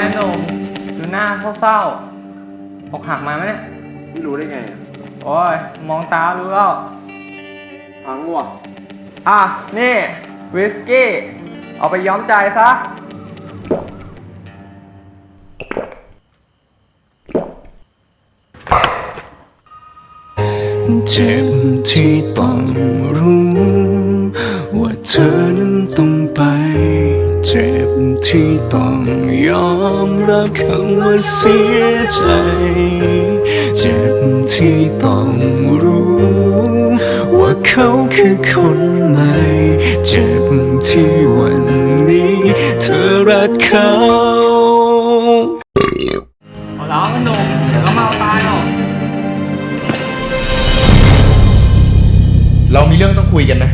เศร้าๆอกหักมาไหมเนี่ยไม่รู้ได้ไงอะโอ้ยมองตารู้แล้วพังว่ะอะ นี่ วิสกี้ เอาไปย้อมใจซะ เจ็บที่ต้องรู้ ว่าเธอนั้นต้องไป เจ็บที่ต้องยอมรับคำว่าเสียใจ เจ็บที่ต้องรู้ ว่าเขาคือคนใหม่ เจ็บที่วันนี้ เธอรักเขาเอาล้อขนมเดี๋ยวก็เมาตายหรอกเรามีเรื่องต้องคุยกันนะ